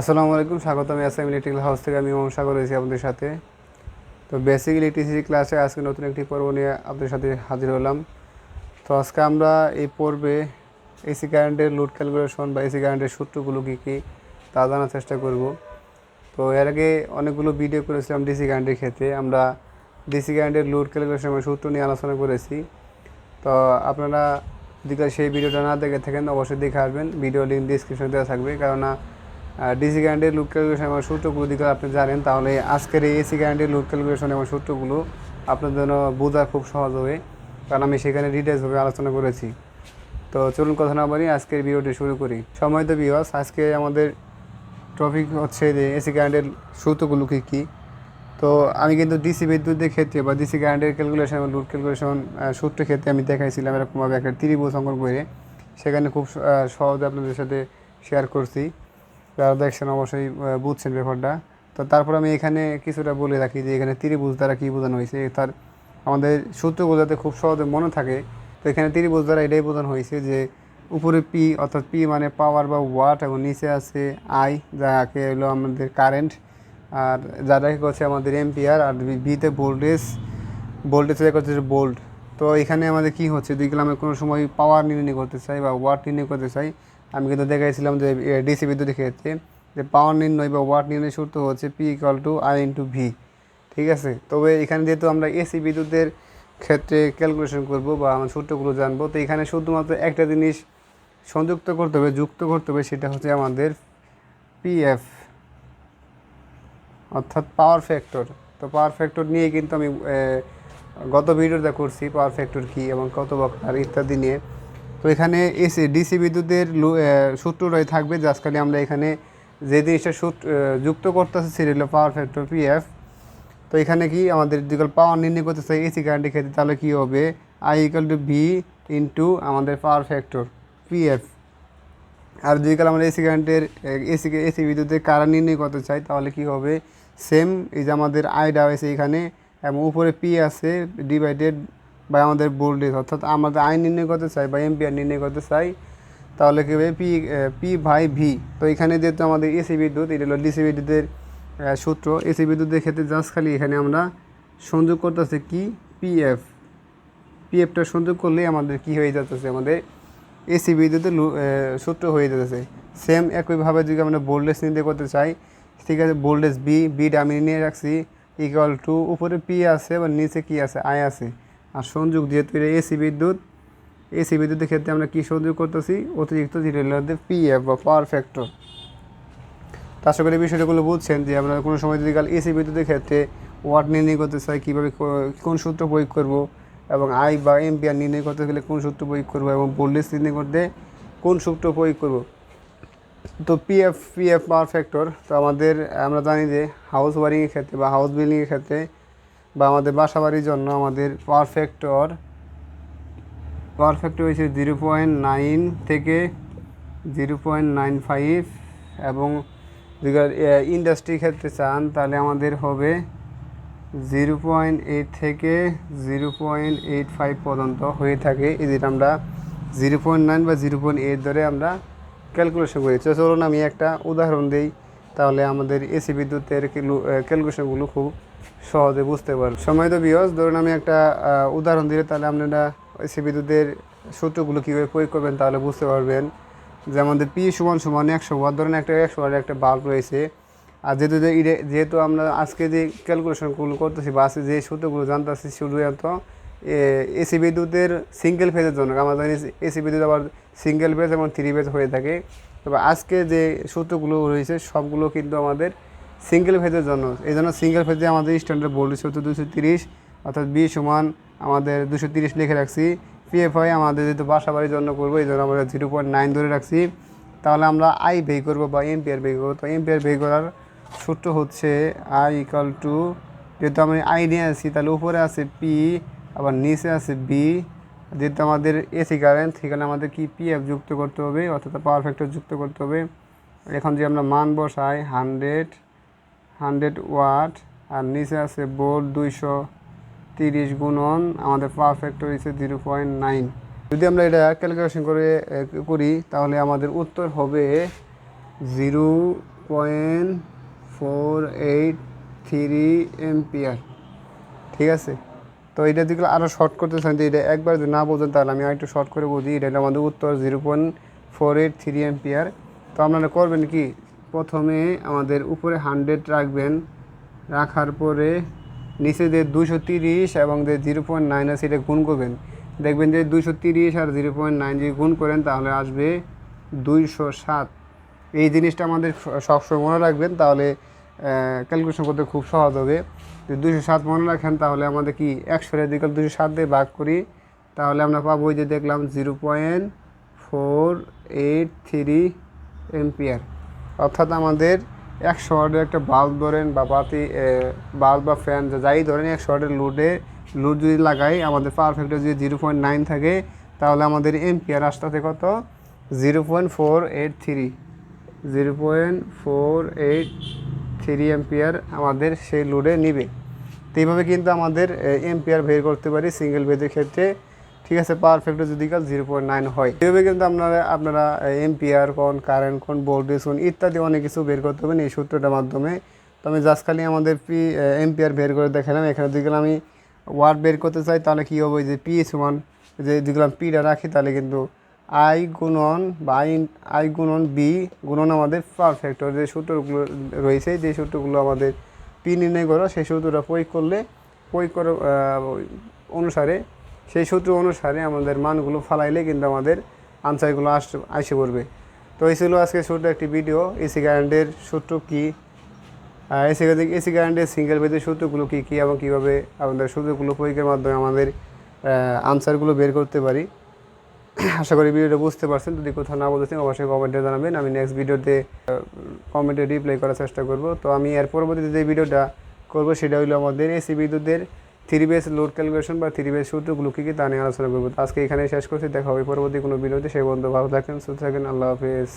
আসসালামু আলাইকুম, স্বাগত। আমি আসাম ইলেকট্রিক্যাল হাউস থেকে আমি ওম সাগর রয়েছি আপনাদের সাথে। তো বেসিক ইলেকট্রিসিটি ক্লাসে আজকে নতুন একটি পর্ব নিয়ে আপনাদের সাথে হাজির হলাম। তো আজকে আমরা এই পর্বে এসি কারেন্টের লোড ক্যালকুলেশন বা এসি কারেন্টের সূত্রগুলো কী কী তা জানার চেষ্টা করব। তো এর আগে অনেকগুলো ভিডিও করেছিলাম ডিসি কারেন্টের ক্ষেত্রে। আমরা ডিসি কারেন্টের লোড ক্যালকুলেশনের সূত্র নিয়ে আলোচনা করেছি। তো আপনারা যদি সেই ভিডিওটা না দেখে থাকেন, অবশ্যই দেখে আসবেন। ভিডিও লিঙ্ক ডিসক্রিপশনে দেওয়া থাকবে। কেননা ডিসি কারেন্টের লুট ক্যালকুলেশন এবং সূত্রগুলো দিকে আপনি জানেন, তাহলে আজকের এই এসি কারেন্টের লুট ক্যালকুলেশন এবং সূত্রগুলো আপনার জন্য বোঝা খুব সহজ হবে, কারণ আমি সেখানে ডিটেলসভাবে আলোচনা করেছি। তো চলুন কথা না বলি আজকের ভিডিওটি শুরু করি। সময় তো বিহস আজকে আমাদের টপিক হচ্ছে যে এসি কারেন্টের সূত্রগুলো কী কী? তো আমি কিন্তু ডিসি বিদ্যুতের ক্ষেত্রে বা ডিসি কারেন্টের ক্যালকুলেশন এবং লুট ক্যালকুলেশন সূত্রের ক্ষেত্রে আমি দেখাইছিলাম এরকমভাবে একটা ত্রিভুজ অঙ্কন করে, সেখানে খুব সহজে আপনাদের সাথে শেয়ার করছি। যারা দেখছেন অবশ্যই বুঝছেন ব্যাপারটা। তো তারপর আমি এখানে কিছুটা বলে রাখি যে এখানে ত্রিভুজ দ্বারা কী বোঝানো হয়েছে, তার আমাদের সূত্রগুলো যাতে খুব সহজে মনে থাকে। তো এখানে ত্রিভুজ দ্বারা এটাই বোঝানো হয়েছে যে উপরে পি অর্থাৎ পি মানে পাওয়ার বা ওয়াট এবং নিচে আছে আই যাকে হলো আমাদের কারেন্ট আর যাটাকে করছে আমাদের এম্পিয়ার আর বিতে ভোল্টেজ ভোল্টেজ করছে বোল্ট তো এখানে আমাদের কি হচ্ছে দুই আমি কোনো সময় পাওয়ার নির্ণয় করতে চাই বা ওয়াট নির্ণয় করতে চাই আমি কিন্তু দেখাইছিলাম যে ডিসি বিদ্যুতের ক্ষেত্রে যে পাওয়ার নির্ণয় বা ওয়াট নির্ণয় সূত্র হচ্ছে P equal to I into V ঠিক আছে? তবে এখানে যেহেতু আমরা এসি বিদ্যুতের ক্ষেত্রে ক্যালকুলেশন করব বা আমরা সূত্রগুলো জানব, তো এখানে শুধুমাত্র একটা জিনিস সংযুক্ত করতে হবে, যুক্ত করতে হবে, সেটা হচ্ছে আমাদের পিএফ অর্থাৎ পাওয়ার ফ্যাক্টর তো পাওয়ার ফ্যাক্টর নিয়ে কিন্তু আমি গত ভিডিওটা করছি পাওয়ার ফ্যাক্টর কী এবং কত বক্তার, ইত্যাদি নিয়ে। তো এখানে এসি ডিসি বিদ্যুতের সূত্রটাই থাকবে জাস্ট খালি আমরা এখানে যে জিনিসটা সূত্র যুক্ত করতেছি সেটা হলো পাওয়ার ফ্যাক্টর পিএফ তো এখানে কি আমাদের যেগুলো পাওয়ার নির্ণয় করতে চাই এসি কারেন্টের ক্ষেত্রে তাহলে কী হবে? I equal to V into আমাদের পাওয়ার ফ্যাক্টর পিএফ আর যদি কাল আমরা এসি কারেন্টের এসি এসি বিদ্যুতের কারেন্ট নির্ণয় করতে চাই তাহলে কি হবে? সেম এই যে আমাদের আইডা আছে এখানে, এবং উপরে পি আছে ডিভাইডেড বাই আমাদের ভোল্টেজ অর্থাৎ আমাদের আইন নির্ণয় করতে চাই বা এমপিআর নির্ণয় করতে চাই, তাহলে কী হবে? পি পি ভাই ভি তো এখানে যেহেতু আমাদের এসি বিদ্যুৎ, এটা হলো ডিসি বিদ্যুতের সূত্র। এসি বিদ্যুতের ক্ষেত্রে জাস্ট খালি এখানে আমরা সংযোগ করতেছি কি? পিএফ পিএফটা সংযোগ করলেই আমাদের কি হয়ে যাচ্ছে আমাদের এসি বিদ্যুতের সূত্র হয়ে যাচ্ছে সেম একইভাবে যদি আমরা ভোল্টেজ নির্ণয় করতে চাই, ঠিক আছে ভোল্টেজ বি বিটা আমি নিয়ে রাখছি ইকুয়াল টু উপরে পি আছে বা নিচে কি আছে? আই আছে। আর সংযোগ যেহেতু এটা এসি বিদ্যুৎ। এসি বিদ্যুতের ক্ষেত্রে আমরা কী সংযোগ করতেছি? অতিরিক্ত হলো পিএফ বা পাওয়ার ফ্যাক্টর তা আশা করি বিষয়গুলো বুঝছেন যে আমরা কোনো সময় যদি কাল এসি বিদ্যুতের ক্ষেত্রে ওয়াট নির্ণয় করতে চাই, কীভাবে কোন সূত্র প্রয়োগ করব এবং আই বা এম্পিয়ার নির্ণয় করতে গেলে কোন সূত্র প্রয়োগ করব এবং ভোল্টেজ নির্ণয় করতে কোন সূত্র প্রয়োগ করব। তো পিএফ পিএফ পাওয়ার ফ্যাক্টর তো আমাদের, আমরা জানি যে হাউস ওয়ারিংয়ের ক্ষেত্রে বা হাউস বিল্ডিংয়ের ক্ষেত্রে বা আমাদের বাসাবাড়ির জন্য আমাদের পারফেক্টর ফ্যাক্টর হয়েছে জিরো পয়েন্ট নাইন থেকে জিরো পয়েন্ট নাইন ফাইভ এবং যদি ইন্ডাস্ট্রির ক্ষেত্রে চান তাহলে আমাদের হবে জিরো পয়েন্ট এইট থেকে জিরো পয়েন্ট এইট ফাইভ পর্যন্ত হয়ে থাকে। যেটা আমরা জিরো পয়েন্ট নাইন বা জিরো পয়েন্ট এইট ধরে আমরা ক্যালকুলেশন করি। চলুন আমি একটা উদাহরণ দিই, তাহলে আমাদের এসি বিদ্যুতের ক্যালকুলেশনগুলো খুব সহজে বুঝতে পারবেন সময় তো বিয়স, ধরুন আমি একটা উদাহরণ দিলে তাহলে আপনারা এসি বিদ্যুতের সূত্রগুলো কীভাবে প্রয়োগ করবেন তাহলে বুঝতে পারবেন। যে আমাদের পি সমান সমান একশো ওয়াট, ধরেন একটা একশো ওয়াটের একটা বাল্ব রয়েছে। আর যেহেতু যেহেতু আমরা আজকে যে ক্যালকুলেশনগুলো করতেছি বা যে সূত্রগুলো জানতেছি শুধুমাত্র এসি বিদ্যুতের সিঙ্গেল ফেজের জন্য, আমরা জানি এসি বিদ্যুৎ আবার সিঙ্গেল ফেজ এবং থ্রি ফেজ হয়ে থাকে। তবে আজকে যে সূত্রগুলো রয়েছে, সবগুলো কিন্তু আমাদের সিঙ্গেল ফেজের জন্য। এই জন্য সিঙ্গেল ফেজে আমাদের স্ট্যান্ডার্ড ভোল্টেজ হচ্ছে দুশো তিরিশ, অর্থাৎ বি সমান আমাদের দুশো তিরিশ লিখে রাখছি। পিএফআই আমাদের যেহেতু বাসাবাড়ির জন্য করব, এই জন্য আমরা জিরো পয়েন্ট নাইন ধরে রাখছি। তাহলে আমরা আই বেই করব বা এম্পিয়ার বেই করব। তো এম্পিয়ার বেই করার সূত্র হচ্ছে আই ইকাল টু যেহেতু আমি আই নিয়ে আছি তাহলে উপরে আছে পি আবার নিচে আছে বি যেহেতু আমাদের এসি কারেন্ট সেখানে আমাদের কি পিএফ যুক্ত করতে হবে, অর্থাৎ পাওয়ার ফ্যাক্টর যুক্ত করতে হবে। এখন যে আমরা মান বসাই হান্ড্রেড হান্ড্রেড ওয়াট, আর নিচে আছে বোর্ড দুইশো তিরিশ গুণন, আমাদের পাওয়ার ফ্যাক্টর হচ্ছে জিরো পয়েন্ট নাইন। যদি আমরা এটা ক্যালকুলেশন করে করি, তাহলে আমাদের উত্তর হবে zero point four eight three ampere. ঠিক আছে? তো এটা দিকে আরও শর্ট করতে চান যে এটা একবার যদি না বোঝেন, তাহলে আমি আরেকটু শর্ট করে বুঝি। এটা আমাদের উত্তর zero point four eight three ampere. তো আপনারা করবেন কি? প্রথমে আমাদের উপরে হান্ড্রেড রাখবেন। রাখার পরে নিচে যে দুশো তিরিশ এবং যে জিরো পয়েন্ট নাইন আছে এটা গুণ করবেন। দেখবেন যে দুশো তিরিশ আর জিরো পয়েন্ট নাইন যদি গুণ করেন তাহলে আসবে দুইশো সাত। এই জিনিসটা আমাদের সবসময় মনে রাখবেন, তাহলে ক্যালকুলেশন করতে খুব সহজ হবে। যদি দুশো সাত মনে রাখেন তাহলে আমাদের কি একশো দিকে দুশো সাত দিয়ে ভাগ করি, তাহলে আমরা পাবো ওই যে দেখলাম zero point four eight three ampere অর্থাৎ আমাদের একশো ওয়াটের একটা বাল্ব ধরেন বা বাতি বাল্ব বা ফ্যান যাই ধরেন একশো ওয়াটের লোডে লোড যদি লাগাই, আমাদের পারফেক্টে যদি জিরো পয়েন্ট নাইন থাকে, তাহলে আমাদের এম্পিয়ার আসতে কত? Zero point four eight three zero point four eight three ampere আমাদের সেই লোডে নিবে। তো এইভাবে কিন্তু আমাদের এম্পিয়ার বের করতে পারি সিঙ্গেল বেদের ক্ষেত্রে। ঠিক আছে পারফেক্ট যদি কাল জিরো পয়েন্ট নাইন হয়। এইভাবে কিন্তু আপনারা আপনারা এম্পিয়ার কোন কারেন্ট কোন ভোল্টেজ কোন, ইত্যাদি অনেক কিছু বের করতে পারেন এই সূত্রটার মাধ্যমে। তো আমি জাস্ট খালি আমাদের পি এমপিআর বের করে দেখালাম। এখানে যদি আমি ওয়ার্ড বের করতে চাই, তাহলে কী হবে? যে পি ওয়ান যে আমি পিটা রাখি, তাহলে কিন্তু আই গুণন বা আই আই গুণন বি গুণন আমাদের পারফেক্টর যে সূত্রগুলো রয়েছে, যে সূত্রগুলো আমাদের পি নির্ণয় করো, সেই সূত্রটা প্রয়োগ করলে, প্রয়োগ করো অনুসারে সেই সূত্র অনুসারে আমাদের মানগুলো ফালাইলে কিন্তু আমাদের আনসারগুলো আস আসে পড়বে। তো এই ছিল আজকে ছোট্ট একটি ভিডিও। এসি কারেন্টের সূত্র কী? এসি এসি কারেন্টের সিঙ্গেল বেদের সূত্রগুলো কী কী এবং কীভাবে আমাদের সূত্রগুলো প্রয়োগের মাধ্যমে আমাদের আনসারগুলো বের করতে পারি? আশা করি ভিডিওটা বুঝতে পারছেন। যদি কোথাও না বলতেছেন অবশ্যই কমেন্টে জানাবেন। আমি নেক্সট ভিডিওতে কমেন্টে রিপ্লাই করার চেষ্টা করব। তো আমি এর পরবর্তীতে যে ভিডিওটা করব, সেটা হলো আমাদের এসি বিদ্যুতের থ্রি বেস লোড ক্যালকুলেশন বা থ্রি বেস সূত্রগুলো কী কী তা নিয়ে আলোচনা করব। আজকে এখানে শেষ করছি। দেখা হবে পরবর্তী কোনো ভিডিওতে। সেই বন্ধু ভালো থাকেন, সুস্থ থাকেন। আল্লাহ হাফেজ।